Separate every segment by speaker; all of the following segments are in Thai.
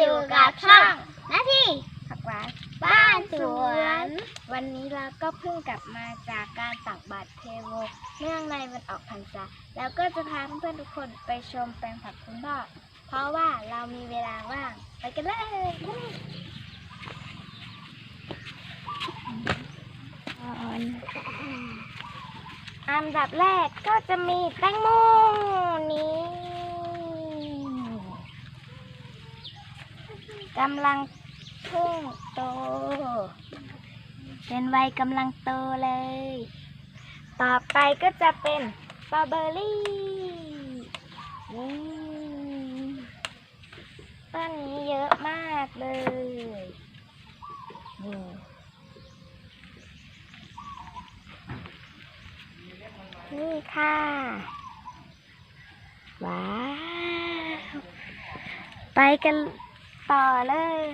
Speaker 1: อยู่กับช่องนาที
Speaker 2: ผักหวาน
Speaker 1: บ้านสวน
Speaker 2: วันนี้เราก็เพิ่งกลับมาจากการตักบาตรเทโวเนื่องในวันออกพรรษาแล้วก็จะพาเพื่อนๆทุกคนไปชมแปลงผักคุณพ่อเพราะว่าเรามีเวลาว่างไปกันเลยอันดับแรกก็จะมีแตงโมนี้ กำลังเพิ่งโต เป็นวัยกำลังโตเลย ต่อไปก็จะเป็นสตรอเบอรี่นี่ต้นนี้เยอะมากเลยนี่นี่ค่ะ ว้าว ไปกัน ต่อเลย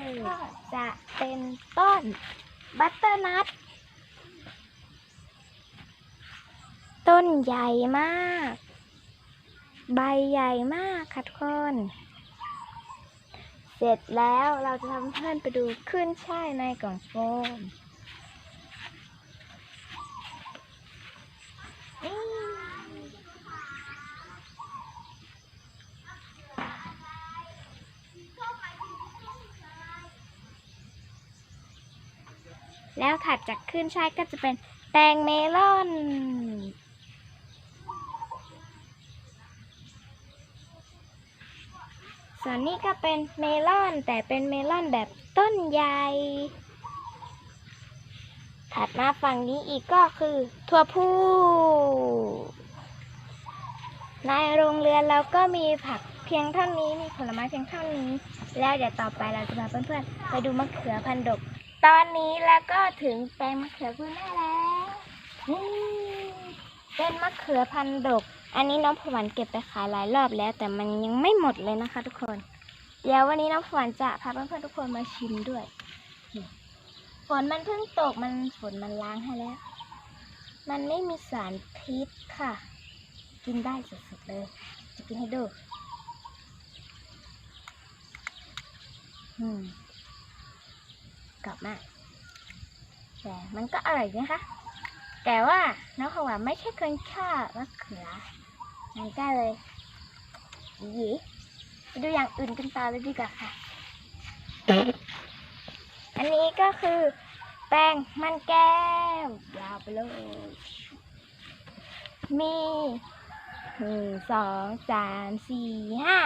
Speaker 2: จะเป็นต้นบัตเตอร์นัทต้นใหญ่มาก ใบใหญ่มากค่ะทุกคน เสร็จแล้วเราจะทำเพื่อนไปดูขึ้นช่ายในกล่องโฟมนี่ แล้วถัดจากขึ้นช่ายก็จะเป็นแตงเมลอน ส่วนนี้ก็เป็นเมลอนแต่เป็นเมลอนแบบต้นใหญ่ ถัดมาฝั่งนี้อีกก็คือถั่วพูในโรงเรือนเราก็มีผักเพียงเท่านี้มีผลไม้เพียงเท่านี้ แล้วเดี๋ยวต่อไปเราจะพาเพื่อนๆไปดูมะเขือพันดก ตอนนี้แล้วก็ถึงแปลงมะเขือคุณแม่แล้วนี่เป็นมะเขือพันธุ์ดก อันนี้น้องผวันเก็บไปขายหลายรอบแล้ว แต่มันยังไม่หมดเลยนะคะ ทุกคน เดี๋ยววันนี้น้องผวันจะพาเพื่อนๆทุกคนมาชิมด้วย ฝนมันเพิ่งตกมันฝนมันล้างให้แล้ว มันไม่มีสารพิษค่ะ กินได้สดๆเลย จะกินให้ดู อืม กรอบมาก แต่มันก็อร่อยนะคะ แต่ว่าน้องขวานไม่ใช่คนชอบมะเขือมันก็เลยหยีไปดูอย่างอื่นกันต่อเลยดีกว่าค่ะ อันนี้ก็คือแป้งมันแก้มยาวไปเลย มีหนึ่งสองสามสี่ห้า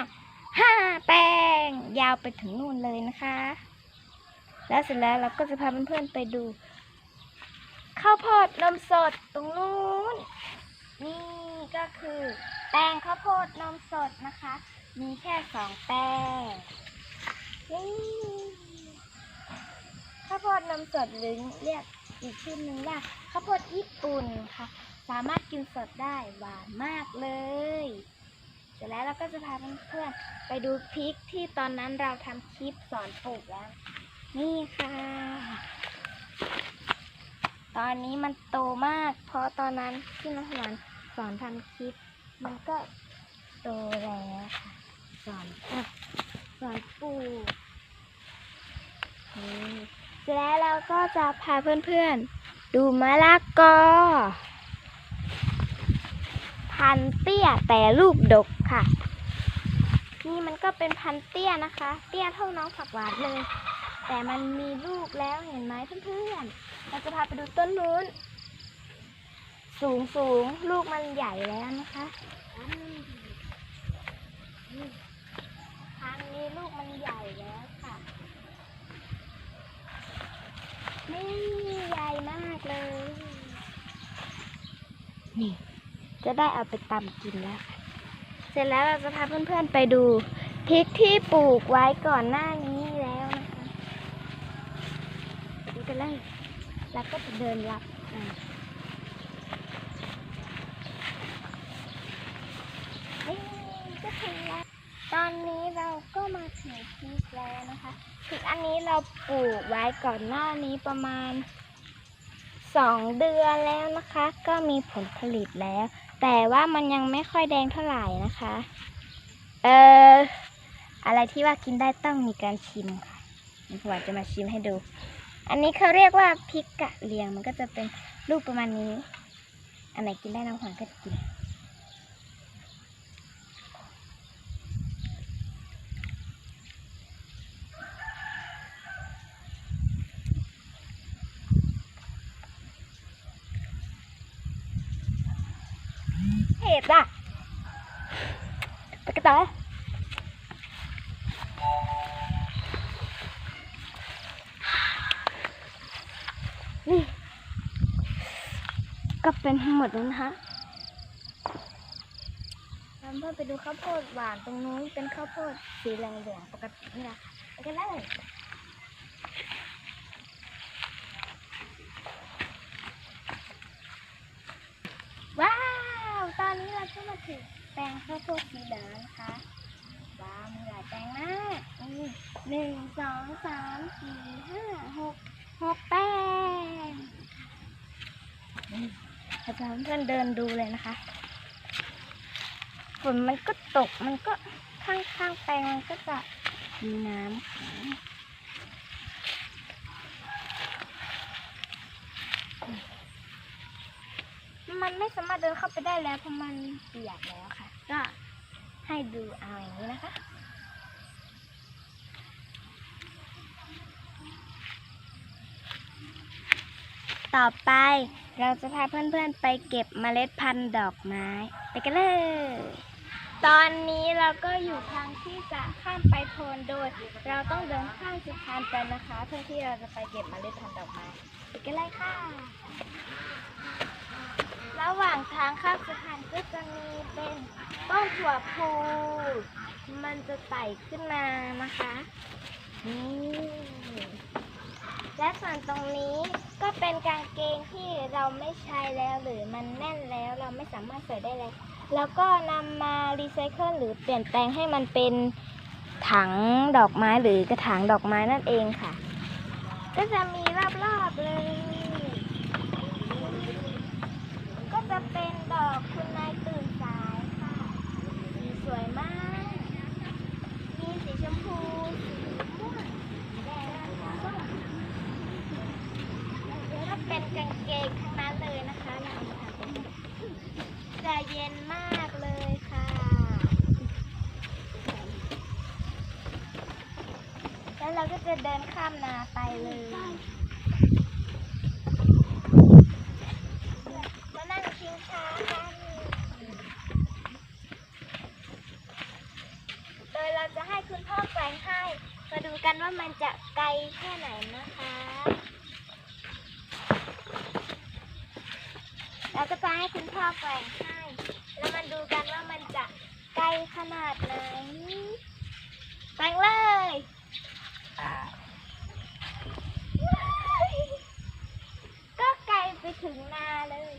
Speaker 2: ห้าแป้ง ยาวไปถึงนู่นเลยนะคะ แล้วเสร็จแล้วเราก็จะพาเพื่อนๆไปดู ข้าวโพดนมสดตรงนู้น นี่ก็คือ แป้งข้าวโพดนมสดนะคะ มีแค่สองแป้งนี่ข้าวโพดนมสดหรือเรียกอีกชื่อหนึ่งว่าข้าวโพดญี่ปุ่นค่ะ สามารถกินสดได้หวานมากเลยเสร็จแล้วเราก็จะพาเพื่อนๆไปดูพริกที่ตอนนั้นเราทำคลิปสอนปลูกแล้ว นี่ค่ะ ตอนนี้มันโตมาก เพราะตอนนั้นที่น้องหวานสอนทำคลิป มันก็โตแล้วค่ะ สอนอะสอนปลูกนี่แล้วเราก็จะพาเพื่อนๆ ดูมะละกอ พันเตี้ยแต่ลูกดกค่ะ นี่มันก็เป็นพันเตี้ยนะคะ เตี้ยเท่าน้องผักหวานเลย แต่มันมีลูกแล้วเห็นไหมเพื่อนๆ เราจะพาไปดูต้นนู้น สูงสูงๆลูกมันใหญ่แล้วนะคะทางนี้ลูกมันใหญ่แล้วค่ะ นี่ใหญ่มากเลย นี่ จะได้เอาไปตำกินแล้ว เสร็จแล้วเราจะพาเพื่อนๆไปดูพริกที่ปลูกไว้ก่อนหน้านี้แล้วนะคะ ดูกันเลยแล้วก็จะเดินรับก็ถึงแล้วตอนนี้เราก็มาถึงพริกแล้วนะคะพริกอันนี้เราปลูกไว้ก่อนหน้านี้ประมาณสองเดือนแล้วนะคะ ก็มีผลผลิตแล้ว แต่ว่ามันยังไม่ค่อยแดงเท่าไหร่นะคะ เอออะไรที่ว่ากินได้ต้องมีการชิมค่ะน้ำหวานจะมาชิมให้ดู อันนี้เขาเรียกว่าพริกกะเหรียงมันก็จะเป็นรูปประมาณนี้ อันไหนกินได้น้ำหวานก็กินเห็ดอะไปกันต่อ เป็นทั้งหมดแล้นะคะเราเพื่อไปดูข้าวโพดหวานตรงนู้นเป็นข้าวโพดสีเหลืองๆปกตินี่แหละไปกันเลยว้าว ตอนนี้เราก็มาถึงแปลงข้าวโพดสีเหลืองนะคะว้าวมีหลายแปลงมากนี่หนึ่งสองสามสี่ห้าหกหกแปลง เราจะให้เพื่อนเดินดูเลยนะคะฝนมันก็ตกมันก็ข้างข้างๆแปลงมันก็จะมีน้ำขังมันไม่สามารถเดินเข้าไปได้แล้วเพราะมันเปียกแล้วค่ะ ก็ให้ดูเอาอย่างนี้นะคะ ต่อไป เราจะพาเพื่อนๆไปเก็บเมล็ดพันธุ์ดอกไม้ ไปกันเลย ตอนนี้เราก็อยู่ทางที่จะข้ามไปโพนโดย เราต้องเดินข้ามสะพานไปนะคะ เพื่อที่เราจะไปเก็บเมล็ดพันธุ์ดอกไม้ไปกันเลยค่ะ ระหว่างทางข้ามสะพานก็จะมีเป็นต้นถั่วพูมันจะไต่ขึ้นมานะคะนี่และส่วนตรงนี้ เป็นกางเกงที่เราไม่ใช้แล้วหรือมันแน่นแล้วเราไม่สามารถใส่ได้แล้วแล้วก็นำมารีไซเคิลหรือเปลี่ยนแปลงให้มันเป็นถังดอกไม้หรือกระถางดอกไม้นั่นเองค่ะ ก็จะมีรอบๆเลย ก็จะเป็นดอกคุณนายตื่นสายค่ะสีสวยมาก มีสีชมพู สีม่วงสีแดงส้มแล้วก็เป็นกางเกงทั้งนั้นเลยนะคะเราเอามาทำเป็นจะเย็นมากเลยค่ะ แล้วเราก็จะเดิน ข้ามนาไปเลยมานั่งชิงช้ากันโดยเราจะให้คุณพ่อแกว่งให้ มาดูกันว่ามันจะไกลแค่ไหนนะคะ เราก็จะให้คุณพ่อแกว่งให้ แล้วมาดูกันว่ามันจะไกลขนาดไหนแกว่งเลยก็ ไปถึงนาเลย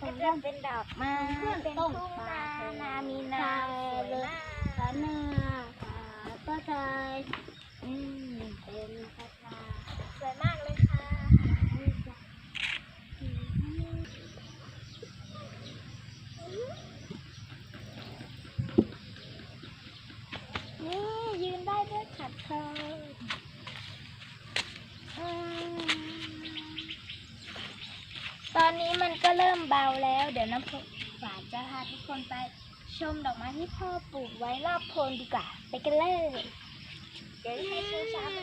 Speaker 2: ก็จะเป็นดอกไม้เป็นทุ่งนานามีนาสวยมาก
Speaker 1: ขาหน้าขาป้าชายอืมเป็นพระชา
Speaker 2: สวยมากเลยค่ะ นี่ยืนัดเคิลอืมตอนนี้มันก็เริ่มเบาแล้ว เดี๋ยวน้ำฝานจะพาทุกคนไปชมดอกไม้ที่พ่อปลูกไว้รอบโพนดีกว่า ไปกันเลย เดี๋ยวให้ชูช้าไป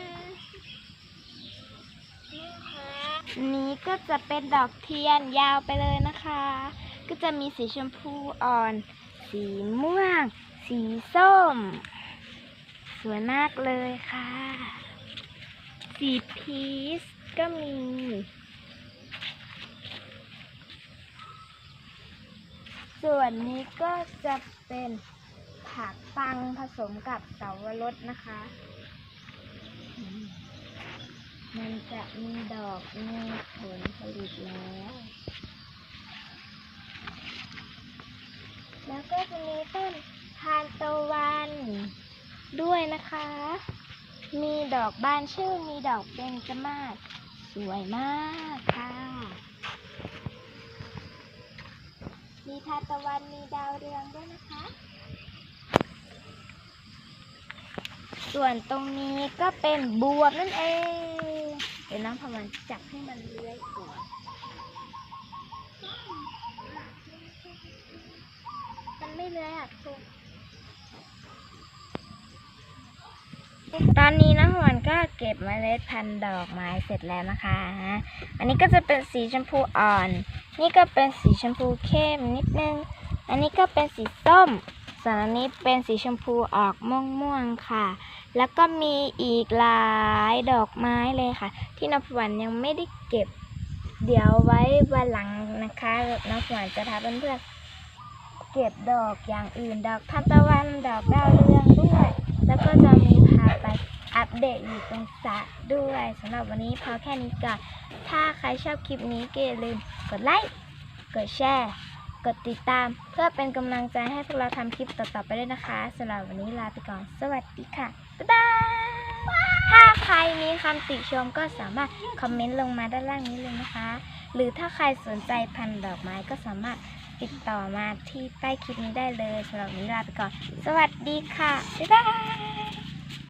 Speaker 2: นี้ก็จะเป็นดอกเทียนยาวไปเลยนะคะ ก็จะมีสีชมพูอ่อน สีม่วง สีส้ม สวยมากเลยค่ะ สีพีชก็มี ส่วนนี้ก็จะเป็นผักปังผสมกับเสาวรสนะคะมมันจะมีดอกมีผลผลิตแล้ว แล้วก็จะมีต้นทานตะวัน ด้วยนะคะ มีดอกบานชื่อมีดอกเบญจมาศสวยมากค่ะ มีทาตะวันมีดาวเรืองด้วยนะคะ ส่วนตรงนี้ก็เป็นบวบนั่นเอง เดี๋ยวน้องพมันจับให้มันเลื้อยก่อนมันไม่เลื้อยอะทุก ตอนนี้น้องหวนก็เก็บเมล็ดพันธุ์ดอกไม้เสร็จแล้วนะคะ อันนี้ก็จะเป็นสีชมพูอ่อน นี่ก็เป็นสีชมพูเข้มนิดนึง อันนี้ก็เป็นสีส้ม ส่วนอันนี้เป็นสีชมพูออกม่วงๆค่ะ แล้วก็มีอีกหลายดอกไม้เลยค่ะ ที่น้องผวันยังไม่ได้เก็บ เดี๋ยวไว้วันหลังนะคะน้องผวันจะทาเพื่อนๆเก็บดอกอย่างอื่น ดอกทานตะวัน ดอกดาวเรืองด้วย แล้วก็จะมี พาไปอัปเดตอยู่ตรงสระด้วยสำหรับวันนี้พอแค่นี้ก่อน ถ้าใครชอบคลิปนี้ก็อย่าลืมกดไลค์ กดแชร์ กดติดตาม เพื่อเป็นกำลังใจให้พวกเราทำคลิปต่อๆไปด้วยนะคะสำหรับวันนี้ลาไปก่อน สวัสดีค่ะ บ๊ายบาย ถ้าใครมีคำติชมก็สามารถคอมเมนต์ลงมาด้านล่างนี้เลยนะคะ หรือถ้าใครสนใจพันธุ์ดอกไม้ก็สามารถติดต่อมาที่ใต้คลิปนี้ได้เลยสำหรับวันนี้ลาไปก่อน สวัสดีค่ะ บ๊ายบาย